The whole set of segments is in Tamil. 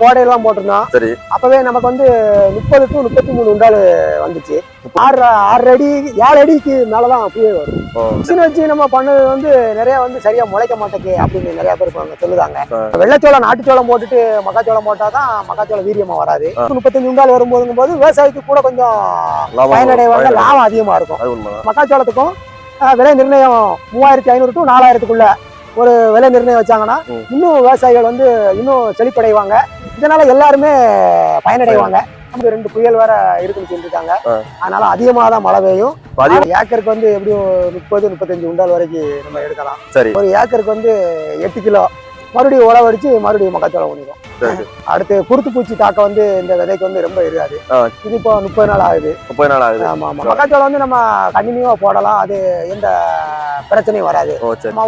கோடையெல்லாம் போட்டிருந்தோம். சரி. அப்பவே நமக்கு வந்து முப்பது டு முப்பத்தி மூணு உண்டால் வந்துச்சு. ஆறு ஆறு அடி ஏழு அடிக்கு மேலதான் பூவே வரும். மிஷின் வச்சு நம்ம பண்ணது வந்து நிறைய வந்து சரியா முளைக்க மாட்டேங்குது அப்படின்னு நிறைய பேர் சொல்லுதாங்க. வெள்ளைச்சோளம் நாட்டுச்சோளம் போட்டுட்டு மக்காச்சோளம் போட்டாதான் மக்காச்சோளம் வீரியமா வராது. முப்பத்தஞ்சு உண்டால் வரும்போதுங்கும் போது விவசாயிக்கு கூட கொஞ்சம் பயனடைவாங்க பயனடை- லாபம் அதிகமா இருக்கும். மக்காச்சோளத்துக்கும் விலை நிர்ணயம் மூவாயிரத்தி ஐநூறு டு நாலாயிரத்துக்குள்ள ஒரு விலை நிர்ணயம் வச்சாங்கன்னா. இன்னும் விவசாயிகள் வந்து இன்னும் செழிப்படைவாங்க. இதனால எல்லாருமே பயனடைவாங்க. நமக்கு ரெண்டு புயல் வேற இருக்குன்னு சொல்லியிருக்காங்க. அதனால அதிகமாக தான் மழை பெய்யும். ஏக்கருக்கு வந்து எப்படியும் முப்பது முப்பத்தஞ்சு உண்டால் வரைக்கும் நம்ம எடுக்கலாம். சரி. ஒரு ஏக்கருக்கு வந்து எட்டு கிலோ. மறுபடியும் உழவடிச்சு மறுபடியும் மக்காச்சோளம் பண்ணிடும் அடுத்து குருத்து பூச்சி தாக்க வந்து இந்த விதைக்கு வந்து ரொம்ப இருக்காது. இது இப்போ முப்பது நாள் ஆகுது. முப்பது நாள் ஆகுது. ஆமா ஆமா. மக்காச்சோளம் வந்து நம்ம கண்டினியூவா போடலாம். அது எந்த பிரச்சனையும் வராது.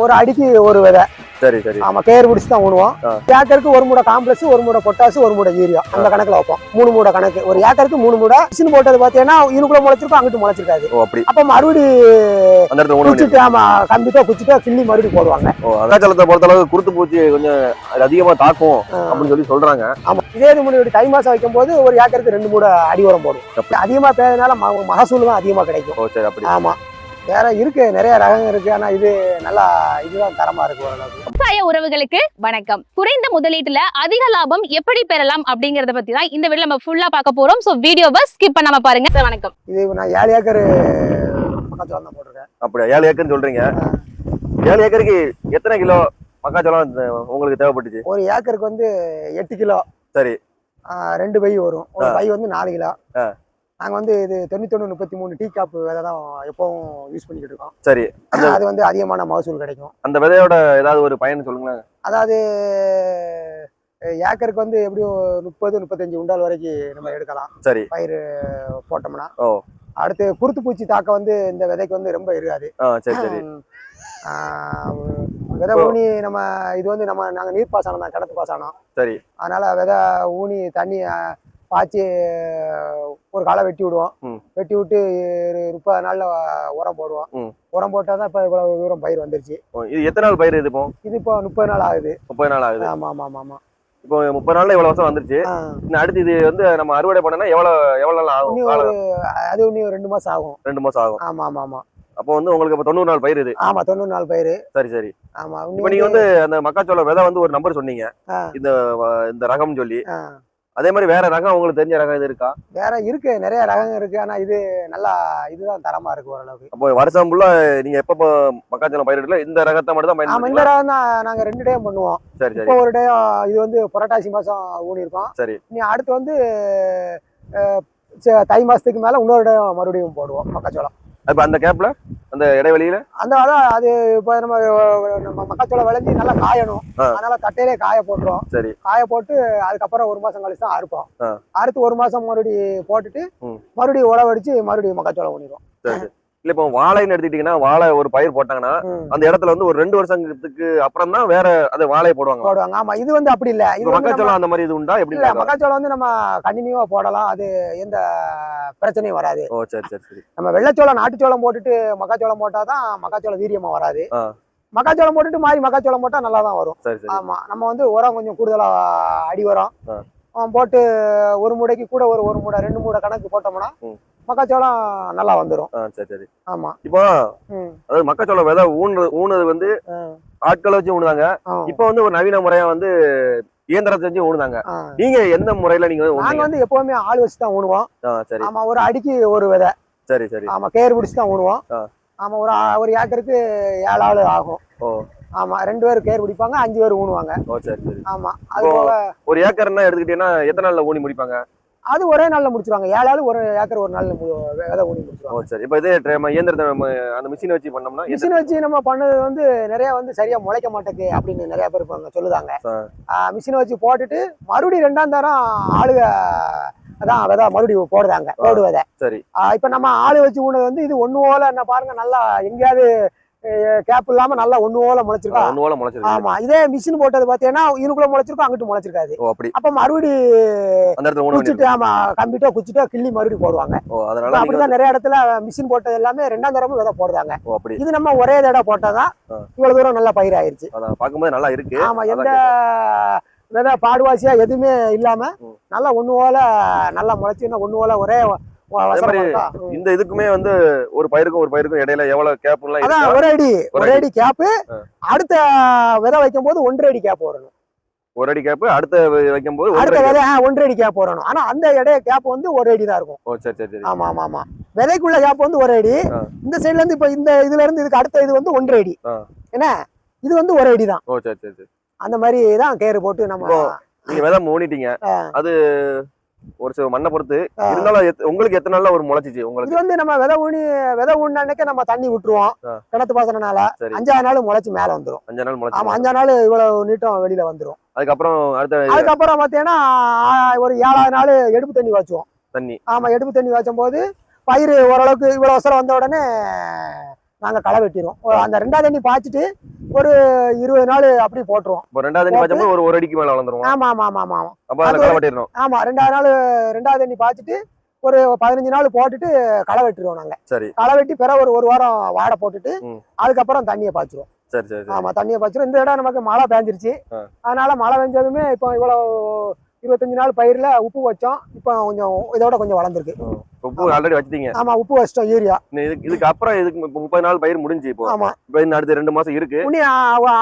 ஒரு அடிக்கு ஒரு விதை. சரி சரி. ஆமா கேர் பிடிச்சி தான் ஊனுவோம். ஏக்கருக்கு ஒரு மூடை காம்ப்ளெக்ஸ் ஒரு மூடை பொட்டாசு ஒரு மூடை யூரியா. அந்த கணக்குல வைப்போம். மூணு மூடை கணக்கு. ஒரு ஏக்கருக்கு மூணு மூடை. மிஷின் போட்டது பாத்தீங்கன்னா இனுக்குள்ள முளைச்சிருக்கும் அங்கிட்டு முளைச்சிருக்காது. அப்ப மறுபடி குச்சிட்டு ஆமா கம்பிட்டோ குச்சிட்டோ கிள்ளி மறுபடி போடுவாங்க. ஓ அக்காச்சலத்தை பொறுத்த அளவுக்கு குருத்து பூச்சி கொஞ்சம் அது அதிகமா தாக்கும். அப்படின்னு சொல்லி சொல்றாங்க. ஆமா. இதே இது முன்னாடி தை மாசம் வைக்கும் போது ஒரு ஏக்கருக்கு ரெண்டு மூடை அடி உரம் போடும் அதிகமா பெய்யறதுனால ம- மகசூல் தான் அதிகமா கிடைக்கும். சரி அப்படி. ஆமா. வேற இருக்கு நிறைய ரகம் இருக்கு. ஆனா இது நல்லா இதுதான் தரமா இருக்கு ஓரளவுக்கு. விவசாய உறவுகளுக்கு வணக்கம். குறைந்த முதலீட்டுல அதிக லாபம் எப்படி பெறலாம் அப்படிங்கறத பத்தி தான் இந்த வீடியோ நம்ம ஃபுல்லா பார்க்க போறோம். சோ வீடியோவை ஸ்கிப் பண்ணாம பாருங்க. சார் வணக்கம். இது நான் ஏழு ஏக்கர் மக்காச்சோளம் தான் போட்டிருக்கேன். அப்படியா? ஏழு ஏக்கர்னு சொல்றீங்க. ஏழு ஏக்கருக்கு எத்தனை கிலோ மக்காச்சோளம் உங்களுக்கு தேவைப்பட்டுச்சு? ஒரு ஏக்கருக்கு வந்து எட்டு கிலோ. சரி. ரெண்டு பை வரும். ஒரு பை வந்து நாலு கிலோ. ஆ. நாங்க வந்து இது தொண்ணூத்தொன்னு முப்பத்தி மூணு டீ காப்பு விதை தான் எப்பவும் யூஸ் பண்ணிக்கிட்டு இருக்கோம். சரி. அது வந்து அதிகமான மகசூல் கிடைக்கும். அந்த விதையோட ஏதாவது ஒரு பயன் சொல்லுங்களேன். அதாவது ஏக்கருக்கு வந்து எப்படியும் முப்பது முப்பத்தஞ்சு உண்டால் வரைக்கும் நம்ம எடுக்கலாம். சரி. பயிர் போட்டோம்னா. ஓ. அடுத்து குருத்து பூச்சி தாக்க வந்து இந்த விதைக்கு வந்து ரொம்ப இருக்காது. சரி விதை ஊனி நம்ம இது வந்து நம்ம நாங்கள் நீர் பாசனம் தான் கிணத்து பாசனம். சரி. அதனால விதை ஊனி தண்ணி பாய்ச்சி ஒரு களை வெட்டி விடுவோம். வெட்டி விட்டு ஒரு முப்பது நாள்ல உரம் போடுவோம். உரம் போட்டால் தான் இப்போ இவ்வளவு தூரம் பயிர் வந்துருச்சு. இது எத்தனை நாள் பயிர் இது இப்போ? இது இப்போ முப்பது நாள் ஆகுது. முப்பது நாள் ஆகுது. ஆமா ஆமா ஆமா ஆமா. இப்போ முப்பது நாள்ல இவ்வளவு வருஷம் வந்துருச்சு. அடுத்து இது வந்து நம்ம அறுவடை பண்ணனா எவ்வளவு எவ்வளவு நாள் ஆகும்? அது இன்னும் ரெண்டு மாசம் ஆகும். ரெண்டு மாசம் ஆகும். ஆமா ஆமா ஆமா. அப்போ வந்து உங்களுக்கு இப்போ தொண்ணூறு நாள் பயிர் இது? ஆமா தொண்ணூறு நாள் பயிர். சரி சரி. ஆமா. இப்போ நீங்க வந்து அந்த மக்காச்சோள விதை வந்து ஒரு நம்பர் சொன்னீங்க. இந்த இந்த ரகம் சொல்லி. அதே மாதிரி வேற ரகம் உங்களுக்கு தெரிஞ்ச ரகம் இது இருக்கா? வேற இருக்கு நிறைய ரகம் இருக்கு. ஆனா இது நல்லா இதுதான் தரமா இருக்கு ஓரளவுக்கு. அப்போ வருஷம் ஃபுல்லா நீங்க எப்ப மக்காச்சோளம் பயிரிடல இந்த ரகத்தை மட்டும் தான் இந்த ரகம் தான் நாங்க ரெண்டு டைம் பண்ணுவோம். சரி சரி. ஒரு டைம் இது வந்து புரட்டாசி மாசம் ஊனி இருக்கோம் சரி. இனி அடுத்து வந்து தை மாசத்துக்கு மேல இன்னொரு டைம் மறுபடியும் போடுவோம் மக்காச்சோளம். இப்ப அந்த கேப்ல அந்த இடைவெளியில அந்த அதான் அது இப்போ நம்ம நம்ம மக்காச்சோளம் விளைஞ்சி நல்லா காயணும். அதனால தட்டையிலே காய போட்டுருவோம் சரி காய போட்டு அதுக்கப்புறம் ஒரு மாசம் கழிச்சு தான் அறுப்போம். அறுத்து ஒரு மாசம் மறுபடி போட்டுட்டு. மறுபடியும் உழவடிச்சு மறுபடியும் மக்காச்சோளம் பண்ணிடுவோம் சரி. இல்ல இப்போ வாழைன்னு எடுத்துக்கிட்டீங்கன்னா வாழை ஒரு பயிர் போட்டாங்கன்னா அந்த இடத்துல வந்து ஒரு ரெண்டு வருஷத்துக்கு அப்புறம் தான் வேற அது வாழையை போடுவாங்க. போடுவாங்க. ஆமா இது வந்து அப்படி இல்ல. இது மக்காச்சோளம் அந்த மாதிரி இது உண்டா? எப்படி இல்ல? மக்காச்சோளம் வந்து நம்ம கண்டினியூவா போடலாம். அது எந்த பிரச்சனையும் வராது. ஓ சரி சரி சரி. நம்ம வெள்ளைச்சோளம் நாட்டுச்சோளம் போட்டுட்டு மக்காச்சோளம் போட்டாதான் மக்காச்சோளம் வீரியமா வராது. மக்காச்சோளம் போட்டுட்டு மாறி மக்காச்சோளம் போட்டா நல்லா தான் வரும். ஆமா நம்ம வந்து உரம் கொஞ்சம் கூடுதலா அடி உரம். அவன் போட்டு ஒரு மூடைக்கு கூட ஒரு ஒரு மூடை ரெண்டு மூடை கணக்கு போட்டோம்னா. மக்காச்சோளம் நல்லா வந்துடும் சரி சரி. ஆமா. இப்போ. அதாவது மக்காச்சோளம் விதை ஊனு ஊனது வந்து. ஆட்களை வச்சு ஊனுதாங்க. இப்போ வந்து ஒரு நவீன முறையா வந்து இயந்திரத்தை செஞ்சு ஊனுதாங்க. நீங்க எந்த முறையில நீங்க நாங்க? வந்து எப்பவுமே ஆள் வச்சு தான் ஊனுவோம் சரி. ஆமா ஒரு அடிக்கு ஒரு விதை. சரி சரி. ஆமா கேர் பிடிச்சி தான் ஊனுவோம். ஆமா ஒரு ஒரு ஏக்கருக்கு ஏழு ஆள் ஆகும். ஓ. ஆமா ரெண்டு பேர் கேர் பிடிப்பாங்க அஞ்சு பேர் ஊனுவாங்க ஓ சரி சரி. ஆமா அது ஒரு ஏக்கர்னா எடுத்துக்கிட்டீங்கன்னா எத்தனை நாள்ல ஊனி முடிப்பாங்க? அது ஒரே நாள்ல முடிச்சிருவாங்க. ஏழு ஆள் ஒரு ஏக்கர் ஒரு நாள்ல விதை ஊனி முடிச்சிருவாங்க. சரி. இப்போ இது இயந்திரத்தை நம்ம அந்த மிஷினை வச்சு பண்ணோம்னா மிஷின் வச்சு நம்ம பண்ணது வந்து நிறைய வந்து சரியா முளைக்க மாட்டேங்குது அப்படின்னு நிறைய பேர் இப்ப சொல்லுதாங்க. மிஷினை வச்சு போட்டுட்டு மறுபடியும் ரெண்டாம் தரம் ஆளுக அதான் விதை மறுபடியும் போடுதாங்க போடு விதை. சரி. இப்ப நம்ம ஆளு வச்சு ஊனது வந்து இது ஒண்ணு போல என்ன பாருங்க நல்லா எங்கேயாவது கேப் இல்லாம நல்லா ஒண்ணு போல முளைச்சிருக்கா? ஒண்ணு போல முளைச்சிருக்கு ஆமா இதே மிஷின் போட்டது பாத்தீங்கன்னா இதுக்குள்ள முளைச்சிருக்கும் அங்கிட்டு முளைச்சிருக்காது. அப்படி. அப்ப மறுபடி குச்சிட்டு ஆமா கம்பிட்டோ குச்சிட்டோ கிள்ளி மறுபடியும் போடுவாங்க. ஓ அதனால அப்படிதான் நிறைய இடத்துல மிஷின் போட்டது எல்லாமே ரெண்டாம் தரமும் விதை போடுறாங்க. அப்படி. இது நம்ம ஒரே தடவை போட்டாதான். இவ்வளவு தூரம் நல்லா பயிர் ஆயிருச்சு அதான் பார்க்கும்போது நல்லா இருக்கு. ஆமா எந்த விதை பாடுவாசியா எதுவுமே இல்லாம. நல்லா ஒண்ணு போல நல்லா முளைச்சு ஒண்ணு போல ஒரே இந்த இதுக்குமே வந்து ஒரு பயிருக்கும் ஒரு பயிருக்கும் இடையில எவ்வளவு கேப் எல்லாம் ஒரு அடி ஒரு அடி. கேப்பு ஆ. அடுத்த விதை வைக்கும் போது ஒன்றரை அடி கேப் வரணும். ஒரு அடி கேப் அடுத்த வைக்கும் போது அடுத்த விதை ஒன்றரை அடி கேப் வரணும். ஆனா அந்த இடைய கேப் வந்து ஒரு அடி தான் இருக்கும். ஓ சரி சரி சரி. ஆமா ஆமா ஆமா. விதைக்குள்ள கேப் வந்து ஒரு அடி. இந்த சைடுல இருந்து இப்ப இந்த இதுல இருந்து இதுக்கு அடுத்த இது வந்து ஒன்றரை அடி. என்ன? இது வந்து ஒரு அடி தான். ஓ சரி சரி சரி. அந்த மாதிரி தான் கேர் போட்டு நம்ம நீங்க விதை மூடிட்டீங்க. அது ஒரு சில மண்ணை பொறுத்து. இருந்தாலும் உங்களுக்கு எத்தனை நாள்ல ஒரு முளைச்சிச்சு? உங்களுக்கு? இது வந்து நம்ம விதை ஊனி விதை ஊனின அன்னைக்கே நம்ம தண்ணி விட்டுருவோம். கிணத்து பாசனனால. அஞ்சாறு நாள் முளைச்சு மேல வந்துரும். அஞ்சு நாள் ஆமா முளைச்சு அஞ்சாறு நாள் இவ்வளவு நீட்டம் வெளியில வந்துரும். அதுக்கப்புறம் அடுத்த அதுக்கப்புறம் பாத்தீங்கன்னா ஒரு ஏழாவது நாள் எடுப்பு தண்ணி வச்சுவோம். தண்ணி. ஆமா எடுப்பு தண்ணி வச்சும் போது பயிர் ஓரளவுக்கு இவ்வளவு அவசரம் வந்த உடனே நாங்க களை வெட்டிடுவோம் அந்த ரெண்டாவது தண்ணி பாய்ச்சிட்டு ஒரு இருபது நாள் அப்படி போட்டுருவோம். இப்போ ரெண்டாவது ஒரு ஒரு அடிக்கு மேல வளர்ந்துருவோம். ஆமா ஆமா ஆமா ஆமா அப்ப அதை அது களை வெட்டிடணும் ஆமா ரெண்டாவது நாள் ரெண்டாவது தண்ணி பாய்ச்சிட்டு ஒரு பதினஞ்சு நாள் போட்டுட்டு களை வெட்டிடுவோம் நாங்க. சரி. களை வெட்டி பிற ஒரு ஒரு வாரம் வாடை போட்டுட்டு. அதுக்கப்புறம் தண்ணியை பாய்ச்சிருவோம். சரி சரி ஆமா தண்ணியை பாய்ச்சிரும் இந்த இடம் நமக்கு மழை பெஞ்சிருச்சு. அதனால மழை பெஞ்சதுமே இப்போ இவ்வளவு இருபத்தஞ்சு நாள் பயிர்ல உப்பு வச்சோம். இப்போ கொஞ்சம் இதோட கொஞ்சம் வளர்ந்துருக்கு. உப்பு ஆல்ரெடி வச்சிட்டீங்க. ஆமா உப்பு வச்சிட்டோம் யூரியா. இதுக்கு இதுக்கு அப்புறம் இதுக்கு இப்போ முப்பது நாள் பயிர் முடிஞ்சு இப்போ. ஆமா. இப்போ இன்னும் அடுத்த ரெண்டு மாசம் இருக்கு.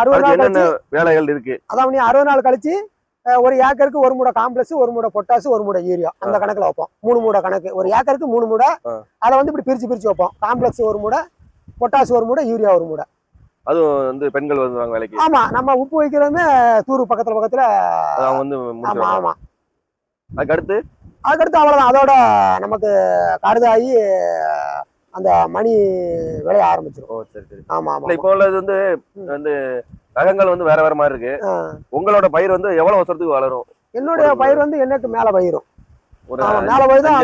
அறுபது நாள் என்னென்ன வேலைகள் இருக்கு? அதான் உனி அறுபது நாள் கழிச்சு ஒரு ஏக்கருக்கு ஒரு மூடை காம்ப்ளெக்ஸ் ஒரு மூடை பொட்டாசு ஒரு மூடை யூரியா. அந்த கணக்குல வைப்போம். மூணு மூடை கணக்கு. ஒரு ஏக்கருக்கு மூணு மூடை. அதை வந்து இப்படி பிரிச்சு பிரிச்சு வைப்போம். காம்ப்ளெக்ஸ் ஒரு மூடை பொட்டாசு ஒரு மூடை யூரியா ஒரு மூடை. அதுவும் வந்து பெண்கள் வருவாங்க வேலைக்கு. ஆமா நம்ம உப்பு வைக்கிறதுமே தூரு பக்கத்துல பக்கத்துல அவங்க வந்து ஆமா ஆமா அதுக்கு அடுத்து அதுக்கடுத்து? அவ்வளவுதான். அதோட நமக்கு கருதாகி அந்த மணி விளைய ஆரம்பிச்சிடும் ஓ சரி சரி. ஆமா ஆமா இப்போ உள்ளது வந்து. வந்து ரகங்கள் வந்து வேற வேற மாதிரி இருக்கு. உங்களோட பயிர் வந்து எவ்வளவு வருஷத்துக்கு வளரும்? என்னுடைய பயிர் வந்து என்னக்கு மேல பயிரும்? ஒரு மேல பயிர் தான்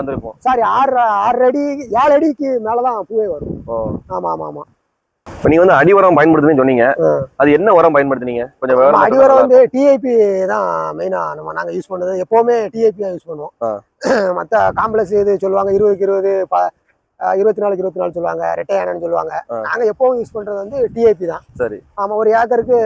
அந்த பூ சாரி ஆறு ஆறு அடி ஏழு அடிக்கு மேலதான் பூவே வரும். ஓ. ஆமா ஆமா ஆமா. இப்போ நீங்க வந்து அடி உரம் பயன்படுத்துன்னு சொன்னீங்க. அது என்ன உரம் பயன்படுத்துனீங்க? கொஞ்சம் விவரமா அடிவரம் சொல்லுங்க. வந்து டிஐபி தான் மெயினா நம்ம நாங்க யூஸ் பண்ணது எப்பவுமே டிஐபி தான் யூஸ் பண்ணுவோம். மத்த காம்ப்ளெக்ஸ் இது சொல்லுவாங்க இருபதுக்கு இருபது ப இருபத்தி நாலுக்கு இருபத்தி நாலு சொல்லுவாங்க ரெட்டையானன்னு சொல்லுவாங்க. ஆ. நாங்க எப்பவும் யூஸ் பண்றது வந்து டிஐபி தான். சரி. ஆமா ஒரு ஏக்கருக்கு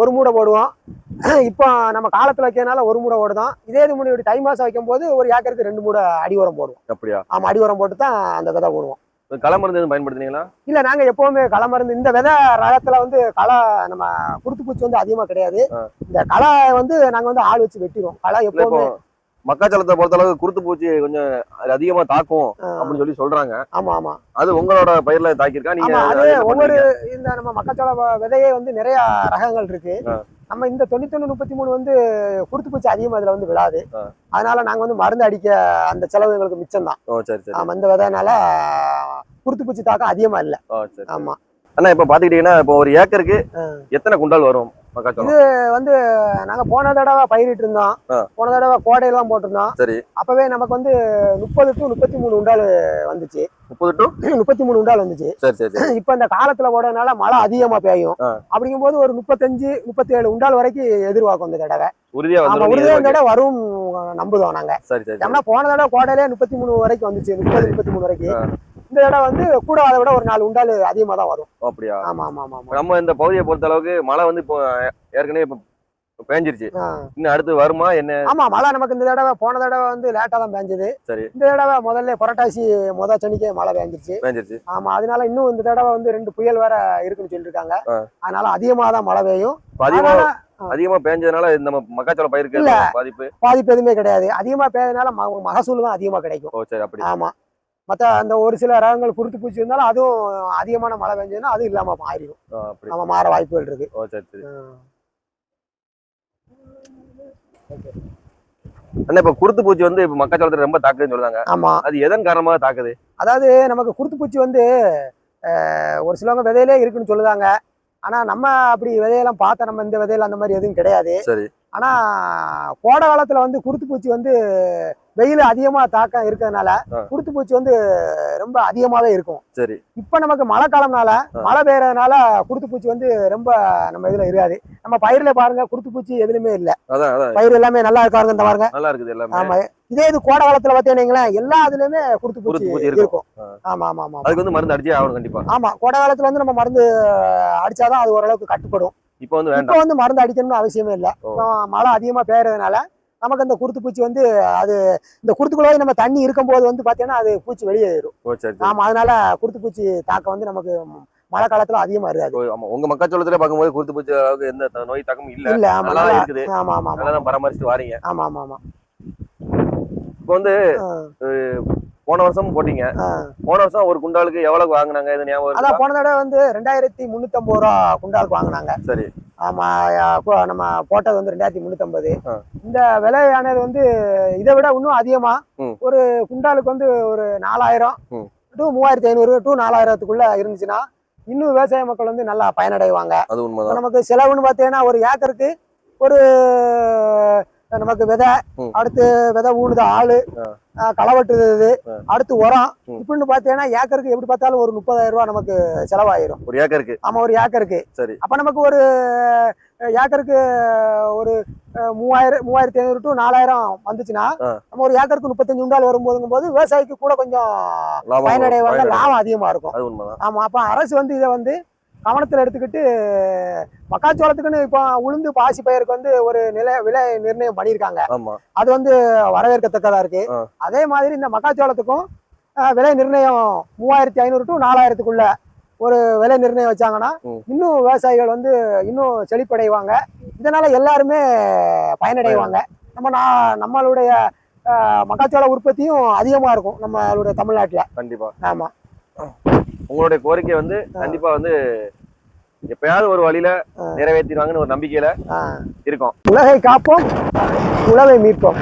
ஒரு மூடை போடுவோம். இப்போ நம்ம காலத்துல வைக்கிறதுனால ஒரு மூடை ஓடுதான் இதே இது முன்னாடி தை மாசம் வைக்கும் போது ஒரு ஏக்கருக்கு ரெண்டு மூடை அடி உரம் போடுவோம். அப்படியா? ஆமா அடி உரம் போட்டு தான் அந்த விதை போடுவோம் களை மருந்து எதுவும் பயன்படுத்துனீங்களா? இல்ல நாங்க எப்பவுமே களை மருந்து இந்த விதை ரகத்துல வந்து களை நம்ம குருத்து பூச்சி வந்து அதிகமா கிடையாது. இந்த களை வந்து நாங்க வந்து ஆள் வச்சு வெட்டிடுவோம். களை எப்பவுமே மக்காச்சோளத்தை பொறுத்த அளவுக்கு குருத்து பூச்சி கொஞ்சம் அது அதிகமா தாக்கும் அப்படின்னு சொல்லி சொல்றாங்க. ஆமா ஆமா. அது உங்களோட பயிர்ல தாக்கியிருக்கா? நீங்க அதை ஒவ்வொரு? இந்த நம்ம மக்காச்சோள விதையே வந்து நிறைய ரகங்கள் இருக்கு. நம்ம இந்த தொண்ணூத்தொன்னு முப்பத்தி மூணு வந்து குருத்து பூச்சி அதிகமா இதுல வந்து விழாது. அதனால நாங்க வந்து மருந்து அடிக்க அந்த செலவு எங்களுக்கு மிச்சம் தான் ஆமா இந்த விதைனால குருத்து பூச்சி தாக்கம் அதிகமா இல்ல. ஆமா. அண்ணா இப்ப பாத்துக்கிட்டீங்கன்னா இப்போ ஒரு ஏக்கருக்கு. எத்தனை குண்டால் வரும் மக்காச்சோளம்? வந்து நாங்க போன தடவை பயிரிட்டு இருந்தோம். போன தடவை கோடையெல்லாம் போட்டிருந்தோம். சரி. அப்பவே நமக்கு வந்து முப்பது டு முப்பத்தி மூணு உண்டால் வந்துச்சு. முப்பது டு? முப்பத்தி மூணு உண்டால் வந்துச்சு. சரி சரி இப்ப இந்த காலத்துல போடுறதுனால மழை அதிகமா பெய்யும். ஆ. அப்படிங்கும்போது ஒரு முப்பத்தஞ்சு முப்பத்தி ஏழு உண்டால் வரைக்கும் எதிர்பார்க்கும் இந்த தடவை. உறுதியா உறுதியா இந்த தடவை வரும் நம்புதோம் நாங்க. சரி சரி. ஏன்னா போன தடவை கோடையிலே முப்பத்தி மூணு வரைக்கும் வந்துச்சு முப்பது முப்பத்தி மூணு வரைக்கும். இந்த தடவை வந்து கூட அதை விட ஒரு நாலு உண்டால் அதிகமா தான் வரும். அப்படியா? ஆமா ஆமா ஆமா நம்ம இந்த பகுதியை பொறுத்த அளவுக்கு மழை வந்து இப்போ ஏற்கனவே இப்போ பேஞ்சிருச்சு. இன்னும் அடுத்து வருமா என்ன? ஆமா மழை நமக்கு இந்த தடவை போன தடவை வந்து லேட்டா தான் பேஞ்சது. சரி. இந்த தடவை முதல்ல புரட்டாசி முத சனிக்கே மழை பேஞ்சிருச்சு. பேஞ்சிருச்சு. ஆமா அதனால இன்னும் இந்த தடவை வந்து ரெண்டு புயல் வேற இருக்குன்னு சொல்லியிருக்காங்க ஆ. அதனால அதிகமா தான் மழை பெய்யும். அதிகமா அதிகமா பேஞ்சதுனால நம்ம மக்காச்சோள பயிருக்கு பாதிப்பு? பாதிப்பு எதுவுமே கிடையாது. அதிகமா பெய்யறதுனால ம- மகசூல் தான் அதிகமா கிடைக்கும். ஓ சரி அப்படி ஆமா. மத்த அந்த ஒரு சில ரகங்கள் குருத்து பூச்சி இருந்தாலும் அதுவும் அதிகமான மழை பெஞ்சதுன்னா அதுவும் இல்லாம மாறிடும். நம்ம மாற வாய்ப்புகள் இருக்கு. அண்ணா இப்போ குருத்து பூச்சி வந்து இப்போ மக்காச்சோளத்துல ரொம்ப தாக்குதுன்னு சொல்றாங்க. ஆமா. அது எதன் காரணமாக தாக்குது? அதாவது நமக்கு குருத்து பூச்சி வந்து ஒரு சிலவங்க விதையிலே இருக்குன்னு சொல்லுதாங்க. ஆனா நம்ம அப்படி விதையெல்லாம் பார்த்தா நம்ம இந்த விதையில அந்த மாதிரி எதுவும் கிடையாது. சரி. ஆனா கோடை காலத்துல வந்து குருத்து பூச்சி வந்து வெயில் அதிகமா தாக்கம் இருக்கிறதுனால. குருத்து பூச்சி வந்து ரொம்ப அதிகமாவே இருக்கும். சரி. இப்ப நமக்கு மழை காலம்னால. மழை பெய்யறதுனால குருத்து பூச்சி வந்து ரொம்ப நம்ம இதுல இருக்காது. நம்ம பயிர்ல பாருங்க குருத்து பூச்சி எதுலுமே இல்ல. பயிர் எல்லாமே நல்லா இருக்காருங்க இந்த பாருங்க. நல்லா இருக்குது எல்லாமே. ஆமா. இதே இது கோடை காலத்துல பாத்தீங்கன்னா எல்லா இதுலயுமே குருத்து பூச்சி குருத்து பூச்சி இருக்கும். இருக்கும். ஆ. ஆமா ஆமா ஆமா. அதுக்கு வந்து மருந்து அடிச்சே ஆகணும் கண்டிப்பா. ஆமா. கோடை காலத்துல வந்து நம்ம மருந்து அடிச்சாதான் அது ஓரளவுக்கு கட்டுப்படும். இப்போ வந்து இப்போ வந்து மருந்து அடிக்கணும்னு அவசியமே இல்லை. மழை அதிகமா பெய்யறதுனால நமக்கு அந்த குருத்து பூச்சி வந்து அது இந்த குருத்துக்குள்ள நம்ம தண்ணி இருக்கும்போது வந்து பாத்தீங்கன்னா அது பூச்சி வெளியேறும் ஓ சரி சரி. ஆமா அதனால குருத்து பூச்சி தாக்கம் வந்து நமக்கு மழை காலத்துல அதிகமா இருக்காது. ஆமா. உங்க மக்காச்சோளத்துல பார்க்கும்போது குருத்து பூச்சி அளவுக்கு எந்த நோய் தாக்கமும் இல்ல. இல்ல ஆமா. இருக்குது. ஆமா ஆமா நல்லா பராமரிச்சுட்டு வாரீங்க. ஆமா ஆமா ஆமா. இப்போ வந்து போன வருஷம் போட்டீங்க. போன வருஷம் ஒரு குண்டாலுக்கு எவ்வளவு வாங்குனாங்க இது ஞாபகம்? அதான் போன தடவை வந்து ரெண்டாயிரத்தி முந்நூத்தம்பது ரூபா குண்டாலுக்கு வாங்கினாங்க சரி ஆமா நம்ம போட்டது வந்து ரெண்டாயிரத்தி முந்நூத்தம்பது. இந்த விலையானது வந்து இதை விட இன்னும் அதிகமா. ஒரு குண்டாலுக்கு வந்து ஒரு நாலாயிரம். டு மூவாயிரத்தி ஐநூறு டு நாலாயிரத்துக்குள்ள இருந்துச்சுன்னா இன்னும் விவசாய மக்கள் வந்து நல்லா பயனடைவாங்க அது உண்மைதான் நமக்கு செலவுன்னு பார்த்தீங்கன்னா ஒரு ஏக்கருக்கு ஒரு நமக்கு விதை. அடுத்து விதை ஊனுது ஆளு களை வெட்டுறது. அடுத்து உரம். இப்படின்னு பார்த்தீங்கன்னா ஏக்கருக்கு எப்படி பார்த்தாலும் ஒரு முப்பதாயிரம் ரூபாய் நமக்கு செலவாயிரும். ஒரு ஏக்கருக்கு? ஆமா ஒரு ஏக்கருக்கு. சரி. அப்ப நமக்கு ஒரு ஏக்கருக்கு ஒரு மூவாயிரம் மூவாயிரத்தி ஐநூறு டு நாலாயிரம் வந்துச்சுன்னா. நம்ம ஒரு ஏக்கருக்கு முப்பத்தஞ்சு உண்டால் வரும்போதுங்கும் போது விவசாயிக்கு கூட கொஞ்சம் பயனடைவாங்க பயனடை- லாபம் அதிகமா இருக்கும். ஆமா அப்ப அரசு வந்து இதை வந்து கவனத்துல எடுத்துக்கிட்டு மக்காச்சோளத்துக்குன்னு இப்போ உளுந்து பாசி பயிருக்கு வந்து ஒரு நிலை விலை நிர்ணயம் பண்ணியிருக்காங்க. அது வந்து வரவேற்கத்தக்கதா இருக்கு. அதே மாதிரி இந்த மக்காச்சோளத்துக்கும் விலை நிர்ணயம் மூவாயிரத்தி ஐநூறு டு நாலாயிரத்துக்குள்ள ஒரு விலை நிர்ணயம் வச்சாங்கன்னா. இன்னும் விவசாயிகள் வந்து இன்னும் செழிப்படைவாங்க. இதனால எல்லாருமே பயனடைவாங்க. நம்ம நா- நம்மளுடைய மக்காச்சோள உற்பத்தியும் அதிகமா இருக்கும் நம்மளுடைய தமிழ்நாட்டுல. கண்டிப்பா. ஆமா. உங்களுடைய கோரிக்கை வந்து கண்டிப்பா வந்து எப்பயாவது ஒரு வழியில நிறைவேற்றிடுவாங்கன்னு ஒரு நம்பிக்கையில இருக்கோம். உலகை காப்போம் உழவை மீட்போம்.